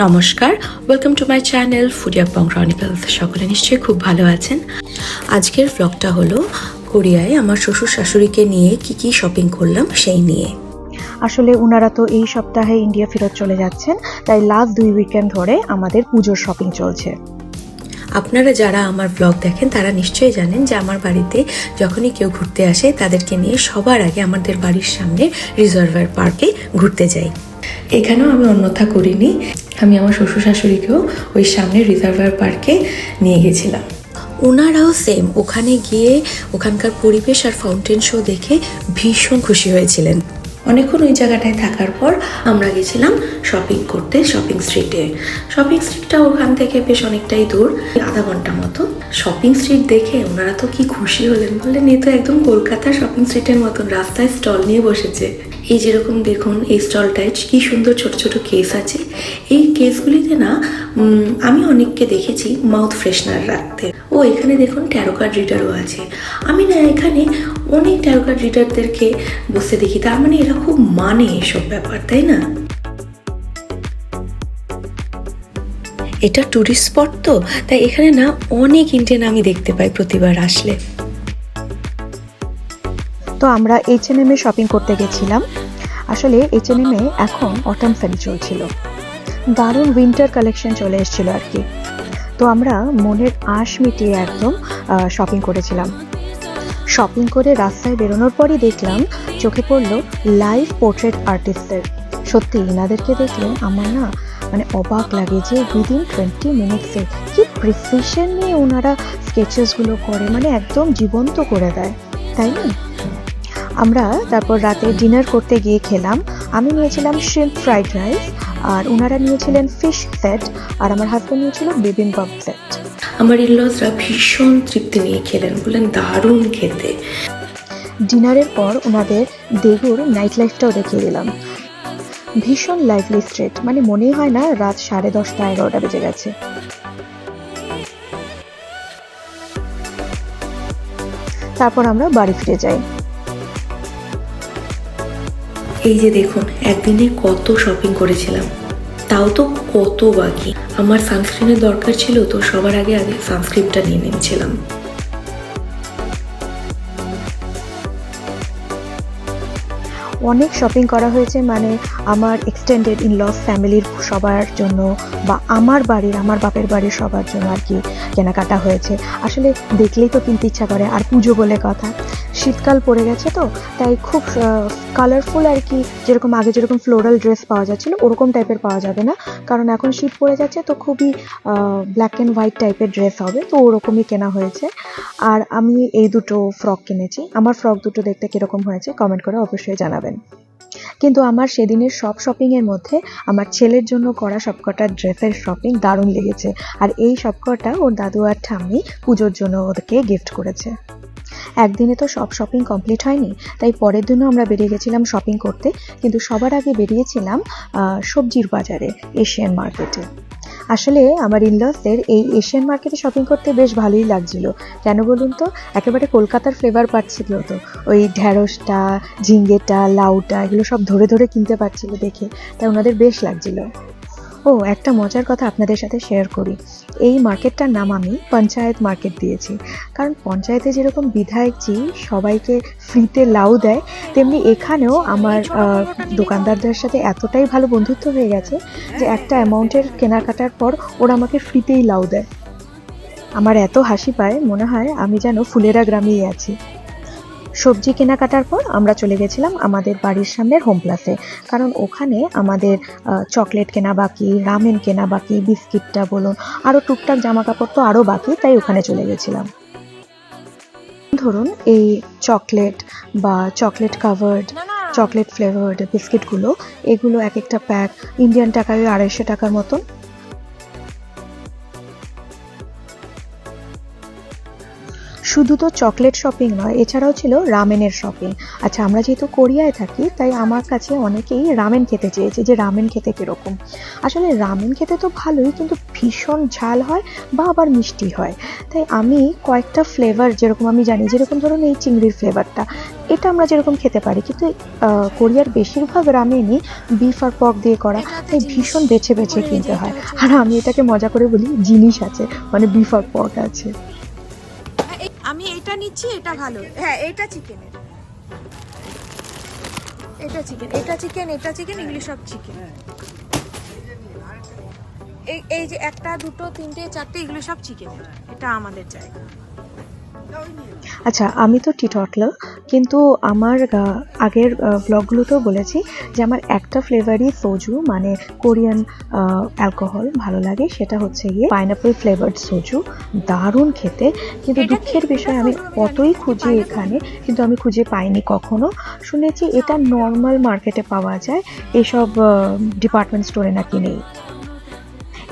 নমস্কার welcome to my channel ফুডিয়া পং ক্রনিকলস সকলে নিশ্চয়ই খুব ভালো আছেন। আজকের ব্লগটা হলো কোরিয়ায় আমার শ্বশুর শাশুড়িকে নিয়ে কি কি শপিং করলাম সেই নিয়ে। আসলে ওনারা তো এই সপ্তাহে ইন্ডিয়া ফেরত চলে যাচ্ছেন তাই লাস্ট দুই উইকেন্ড ধরে আমাদের পুজোর শপিং চলছে। আপনারা যারা আমার ব্লগ দেখেন তারা নিশ্চয়ই জানেন যে আমার বাড়িতে যখনই কেউ ঘুরতে আসে তাদেরকে নিয়ে সবার আগে আমাদের বাড়ির সামনে রিজার্ভার পার্কে ঘুরতে যাই। এখানেও আমি অন্যথা করিনি। আমি আমার শ্বশুর শাশুড়িকেও ওই সামনে রিজার্ভার পার্কে নিয়ে গেছিলাম। ওনারাও সেম ওখানে গিয়ে ওখানকার পরিবেশ আর ফাউন্টেন শো দেখে ভীষণ খুশি হয়েছিলেন। অনেকক্ষণ ওই জায়গাটায় থাকার পর আমরা গেছিলাম শপিং করতে শপিং স্ট্রিটে শপিং স্ট্রিটটা ওখান থেকে বেশ অনেকটাই দূর আধা ঘণ্টা মতো। শপিং স্ট্রিট দেখে ওনারা তো কি খুশি হলেন বললেন এ তো একদম কলকাতার শপিং স্ট্রিটের মতন রাস্তায় স্টল নিয়ে বসেছে। এই যেরকম দেখুন, এই স্টলটায় কি সুন্দর ছোট ছোট কেস আছে। এই কেসগুলিতে না আমি অনেককে দেখেছি মাউথ ফ্রেশনার রাখতে। ও, এখানে দেখুন ট্যারো কার্ড রিডারও আছে। আমি না এখানে অনেক ট্যারো কার্ড রিডারদেরকে বসে দেখি, তার মানে এরা খুব মানে এসব ব্যাপার, তাই না? এটা ট্যুরিস্ট স্পট তো, তাই এখানে না অনেক ইন্ডিয়ান আমি দেখতে পাই প্রতিবার আসলে। তো আমরা এইচ এন এ শপিং করতে গেছিলাম। আসলে এইচ এন এ এখন অটাম সেল চলছিল। দারুণ উইন্টার কালেকশন চলে এসেছিল আর কি। তো আমরা মনের আশ মিটিয়ে একদম শপিং করেছিলাম। শপিং করে রাস্তায় বেরোনোর পরই দেখলাম, চোখে পড়ল লাইভ পোর্ট্রেট আর্টিস্টদের সত্যি এনাদেরকে দেখলে আমার না মানে অবাক লাগে যে উইদিন টোয়েন্টি মিনিটসে কি প্রিসিশন নিয়ে ওনারা স্কেচেসগুলো করে মানে একদম জীবন্ত করে দেয়। তাই না? আমরা তারপর রাতে ডিনার করতে গিয়ে খেলাম। আমি নিয়েছিলাম শ্রিম্প ফ্রাইড রাইস আর ওনারা নিয়েছিলেন ফিশ সেট আর আমার হাজব্যান্ড নিয়েছিল বিবিম্বাপ সেট আমার ইনলসরা ভীষণ তৃপ্তি নিয়ে খেলেন বললেন দারুণ খেতে। ডিনারের পর ওনাদের দেগুর নাইট লাইফটাও দেখিয়ে দিলাম। ভীষণ লাইভলি স্ট্রিট মানে মনেই হয় না রাত সাড়ে দশটা এগারোটা বেজে গেছে। তারপর আমরা বাড়ি ফিরে যাই। এই যে দেখুন, একদিনে কত শপিং করেছিলাম। তাও তো কত বাকি। আমার সানস্ক্রিনের দরকার ছিল তো সবার আগে আগে সানস্ক্রিনটা নিয়ে নিয়েছিলাম। অনেক শপিং করা হয়েছে মানে আমার এক্সটেন্ডেড ইন লস ফ্যামিলির সবার জন্য বা আমার বাড়ির, আমার বাপের বাড়ির সবার জন্য আর কি কেনাকাটা হয়েছে। আসলে দেখলেই তো কিনতে ইচ্ছা করে, আর পুজো বলে কথা। শীতকাল পড়ে গেছে তো, তাই খুব কালারফুল আর কি, যেরকম আগে যেরকম ফ্লোরাল ড্রেস পাওয়া যাচ্ছিল, ওরকম টাইপের পাওয়া যাবে না। কারণ এখন শীত পড়ে যাচ্ছে তো খুবই ব্ল্যাক অ্যান্ড হোয়াইট টাইপের ড্রেস হবে, তো ওরকমই কেনা হয়েছে। আর আমি এই দুটো ফ্রক কিনেছি। আমার ফ্রক দুটো দেখতে কীরকম হয়েছে কমেন্ট করে অবশ্যই জানাবেন। কিন্তু আমার সেদিনের সব শপিংয়ের মধ্যে আমার ছেলের জন্য করা সবকটা ড্রেসের শপিং দারুণ লেগেছে। আর এই সবকটা ওর দাদু আর ঠাম্মি পুজোর জন্য ওদেরকে গিফট করেছে। একদিনে তো সব শপিং কমপ্লিট হয়নি, তাই পরের দিনও আমরা বেরিয়ে গেছিলাম শপিং করতে, কিন্তু সবার আগে বেরিয়েছিলাম সবজির বাজারে এশিয়ান মার্কেটে আসলে আমার ইনলসদের এই এশিয়ান মার্কেটে শপিং করতে বেশ ভালোই লাগছিল। কেন বলুন তো, একেবারে কলকাতার ফ্লেভার পাচ্ছিল তো। ওই ঢ্যাঁড়সটা ঝিঙ্গেটা, লাউটা, এগুলো সব ধরে ধরে কিনতে পারছিল দেখে, তাই ওনাদের বেশ লাগছিল। ও, একটা মজার কথা আপনাদের সাথে শেয়ার করি। এই মার্কেটটার নাম আমি পঞ্চায়েত মার্কেট দিয়েছি। কারণ পঞ্চায়েতে যেরকম বিধায়কজি সবাইকে ফ্রিতে লাউ দেয়, তেমনি এখানেও আমার দোকানদারদের সাথে এতটাই ভালো বন্ধুত্ব হয়ে গেছে যে একটা অ্যামাউন্টের কেনাকাটার পর ওরা আমাকে ফ্রিতেই লাউ দেয়। আমার এত হাসি পায়, মনে হয় আমি যেন ফুলেরা গ্রামেই আছি। সবজি কেনাকাটার পর আমরা চলে গেছিলাম আমাদের বাড়ির সামনের হোম প্লাসে কারণ ওখানে আমাদের চকলেট কেনা বাকি রামেন কেনা বাকি বিস্কিটটা বলুন আরও টুকটাক জামা কাপড় তো আরও বাকি তাই ওখানে চলে গেছিলাম। ধরুন এই চকলেট বা চকলেট কাভার্ড চকলেট ফ্লেভার্ড বিস্কিটগুলো এগুলো এক একটা প্যাক ইন্ডিয়ান টাকায় আড়াইশো টাকার মতন শুধু তো চকলেট শপিং নয়, এছাড়াও ছিল রামেনের শপিং আচ্ছা আমরা যেহেতু কোরিয়ায় থাকি, তাই আমার কাছে অনেকেই রামেন খেতে চেয়েছে যে রামেন খেতে কীরকম। আসলে রামেন খেতে তো ভালোই, কিন্তু ভীষণ ঝাল হয় বা আবার মিষ্টি হয়। তাই আমি কয়েকটা ফ্লেভার যেরকম আমি জানি, যেরকম ধরুন এই চিংড়ির ফ্লেভারটা এটা আমরা যেরকম খেতে পারি। কিন্তু কোরিয়ার বেশিরভাগ রামেনই বিফ আর পক দিয়ে করা, তাই ভীষণ বেছে বেছে কিনতে হয়। আর আমি এটাকে মজা করে বলি, জিনিস আছে মানে বিফ আর পক আছে। নিচ্ছি এটা ভালো। হ্যাঁ এটা চিকেনের এটা চিকেন এটা চিকেন এটা চিকেন এগুলি সব চিকেন এই এই যে একটা দুটো তিনটে চারটে এগুলো সব চিকেন এটা আমাদের জায়গা। আচ্ছা আমি তো টিটটলার কিন্তু আমার আগের ব্লগগুলোতেও বলেছি যে আমার একটা ফ্লেভারই সোজু মানে কোরিয়ান অ্যালকোহল ভালো লাগে সেটা হচ্ছে গিয়ে পাইনাপল ফ্লেভার্ড সোজু দারুণ খেতে। কিন্তু দুঃখের বিষয় আমি কতই খুঁজি এখানে কিন্তু আমি খুঁজে পাইনি কখনো। শুনেছি এটা নর্মাল মার্কেটে পাওয়া যায় এসব ডিপার্টমেন্ট স্টোরে নাকি নেই।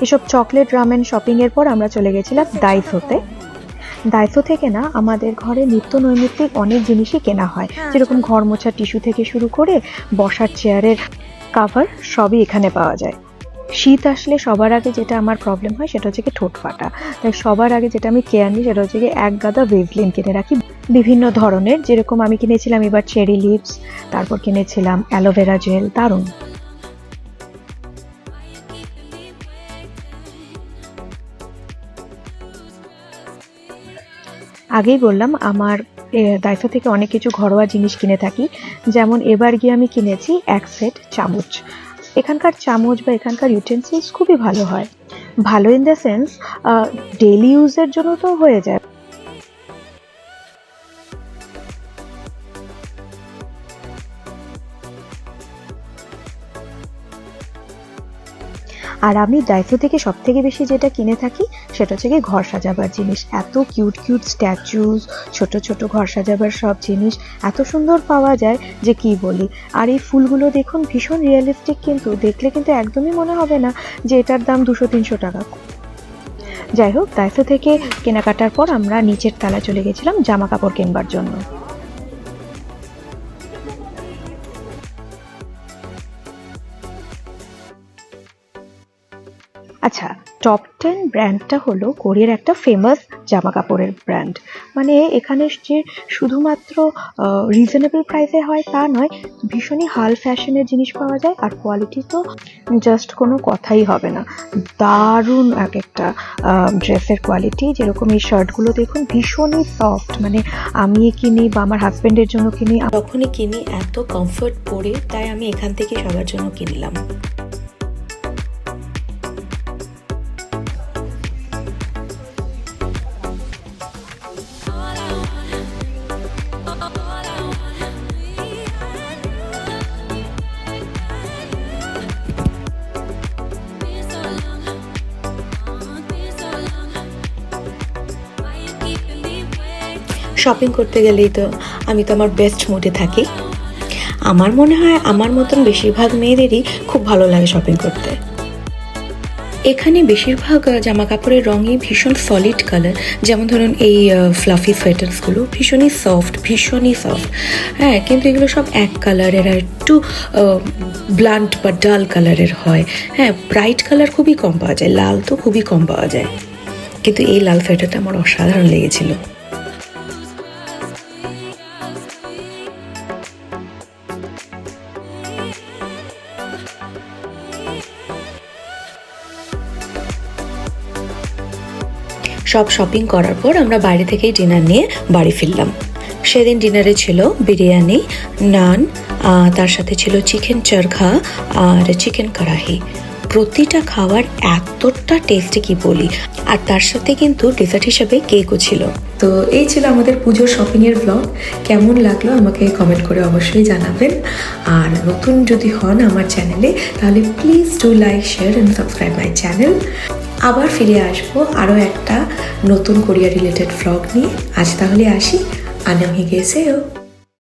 এসব চকলেট রামেন শপিং এর পর আমরা চলে গেছিলাম দাইসোতে দায়িত্ব থেকে না আমাদের ঘরে নিত্য নৈমিত্তিক অনেক জিনিসই কেনা হয়। হ্যাঁ, যেরকম ঘর মোছা টিস্যু থেকে শুরু করে বসার চেয়ারের কাভার সবই এখানে পাওয়া যায়। শীত আসলে সবার আগে যেটা আমার প্রবলেম হয় সেটা হচ্ছে কি ঠোঁট ফাটা। তাই সবার আগে যেটা আমি কেয়ার নিই সেটা হচ্ছে কি এক গাদা ভেভলিন কিনে রাখি। বিভিন্ন ধরনের যেরকম আমি কিনেছিলাম এবার চেরি লিপস তারপর কিনেছিলাম অ্যালোভেরা জেল দারুণ। আগেই বললাম, আমার দায়িত্ব থেকে অনেক কিছু ঘরোয়া জিনিস কিনে থাকি। যেমন এবার গিয়ে আমি কিনেছি এক সেট চামচ। এখানকার চামচ বা এখানকার ইউটেন্সিলস খুবই ভালো হয়। ভালো ইন দ্য সেন্স ডেলি ইউজের জন্য তো হয়ে যায়। আর আমি দায়িত্ব থেকে সব থেকে বেশি যেটা কিনে থাকি সেটা হচ্ছে গিয়ে ঘর সাজাবার জিনিস। এত কিউট কিউট স্ট্যাচুস ছোট ছোট ঘর সাজাবার সব জিনিস। এত সুন্দর পাওয়া যায় যে কি বলি? আর এই ফুলগুলো দেখুন, ভীষণ রিয়েলিস্টিক কিন্তু, দেখলে কিন্তু একদমই মনে হবে না যে এটার দাম দুশো, তিনশো টাকা। যাই হোক দায়িত্ব থেকে কেনাকাটার পর আমরা নিচের তালা চলে গেছিলাম জামা কাপড় কিনবার জন্য। আচ্ছা টপ টেন ব্র্যান্ডটা হলো কোরিয়ার একটা ফেমাস জামা কাপড়ের ব্র্যান্ড মানে এখানে যে শুধুমাত্র রিজনেবল প্রাইসে হয় তা নয়, ভীষণই হাল ফ্যাশনের জিনিস পাওয়া যায় আর কোয়ালিটি তো জাস্ট কোনো কথাই হবে না। দারুণ এক একটা ড্রেসের কোয়ালিটি যেরকম এই শার্টগুলো দেখুন, ভীষণই সফট মানে আমি কিনি বা আমার হাজব্যান্ডের জন্য কিনি যখনই কিনি, এত কমফোর্ট পরে, তাই আমি এখান থেকে সবার জন্য কিনলাম। শপিং করতে গেলেই তো আমি তো আমার বেস্ট মুডে থাকি। আমার মনে হয় আমার মতন বেশিরভাগ মেয়েদেরই খুব ভালো লাগে শপিং করতে। এখানে বেশিরভাগ জামা কাপড়ের রঙই ভীষণ সলিড কালার যেমন ধরুন এই ফ্লাফি সোয়েটার্সগুলো ভীষণই সফট ভীষণই সফট হ্যাঁ কিন্তু এগুলো সব এক কালারের আর একটু ব্লান্ট বা ডাল কালারের হয়। হ্যাঁ ব্রাইট কালার খুবই কম পাওয়া যায়, লাল তো খুবই কম পাওয়া যায়। কিন্তু এই লাল সোয়েটারটা আমার অসাধারণ লেগেছিল। সব শপিং করার পর আমরা বাইরে থেকেই ডিনার নিয়ে বাড়ি ফিরলাম। সেদিন ডিনারে ছিল বিরিয়ানি, নান তার সাথে ছিল চিকেন চরখা আর চিকেন কড়াহি। প্রতিটা খাবার এতটা টেস্টি কি বলি? আর তার সাথে কিন্তু ডেজার্ট হিসাবে কেকও ছিল। তো এই ছিল আমাদের পুজোর শপিংয়ের ব্লগ কেমন লাগল আমাকে কমেন্ট করে অবশ্যই জানাবেন। আর নতুন যদি হন আমার চ্যানেলে তাহলে please do like share and subscribe my channel আবার ফিরে আসব আরও একটা নতুন কোরিয়া রিলেটেড ভ্লগ নিয়ে। আজ তাহলে আসি। আনাম হিগেসেও